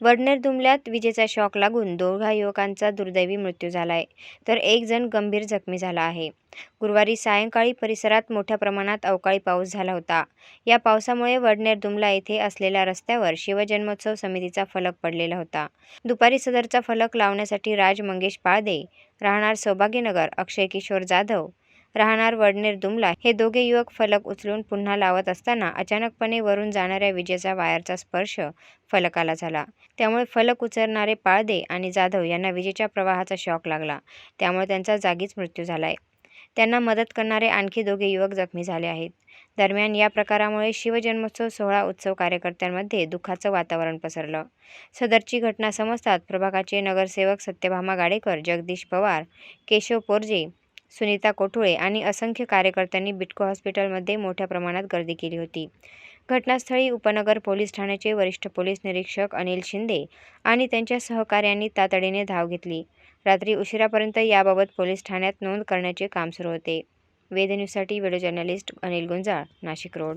वडनेर दुमल्यात विजेचा शॉक लागून दोघा युवकांचा दुर्दैवी मृत्यू झालाय. तर एक जण गंभीर जखमी झाला आहे. गुरुवारी सायंकाळी परिसरात मोठ्या प्रमाणात अवकाळी पाऊस झाला होता. या पावसामुळे वडनेर दुमला येथे असलेल्या रस्त्यावर शिवजन्मोत्सव समितीचा फलक पडलेला होता. दुपारी सदरचा फलक लावण्यासाठी राज मंगेश पाळदे राहणार सौभाग्यनगर अक्षय किशोर जाधव राहणार वडनेर दुमला हे दोघे युवक फलक उचलून पुन्हा लावत असताना अचानकपणे वरून जाणाऱ्या विजेचा वायरचा स्पर्श फलकाला झाला. त्यामुळे फलक उचलणारे पाळदे आणि जाधव यांना विजेच्या प्रवाहाचा शॉक लागला. त्यामुळे त्यांचा जागीच मृत्यू झालाय. त्यांना मदत करणारे आणखी दोघे युवक जखमी झाले आहेत. दरम्यान या प्रकारामुळे शिवजन्मोत्सव सोहळा उत्सव कार्यकर्त्यांमध्ये दुःखाचं वातावरण पसरलं. सदरची घटना समजतात प्रभागाचे नगरसेवक सत्यभामा गाडेकर जगदीश पवार केशव पोरजे सुनीता कोठुळे आणि असंख्य कार्यकर्त्यांनी बिटको हॉस्पिटलमध्ये मोठ्या प्रमाणात गर्दी केली होती. घटनास्थळी उपनगर पोलीस ठाण्याचे वरिष्ठ पोलीस निरीक्षक अनिल शिंदे आणि त्यांच्या सहकाऱ्यांनी तातडीने धाव घेतली. रात्री उशिरापर्यंत याबाबत पोलीस ठाण्यात नोंद करण्याचे काम सुरू होते. वेद न्यूजसाठी video journalist Anil Gunjal Nashik road.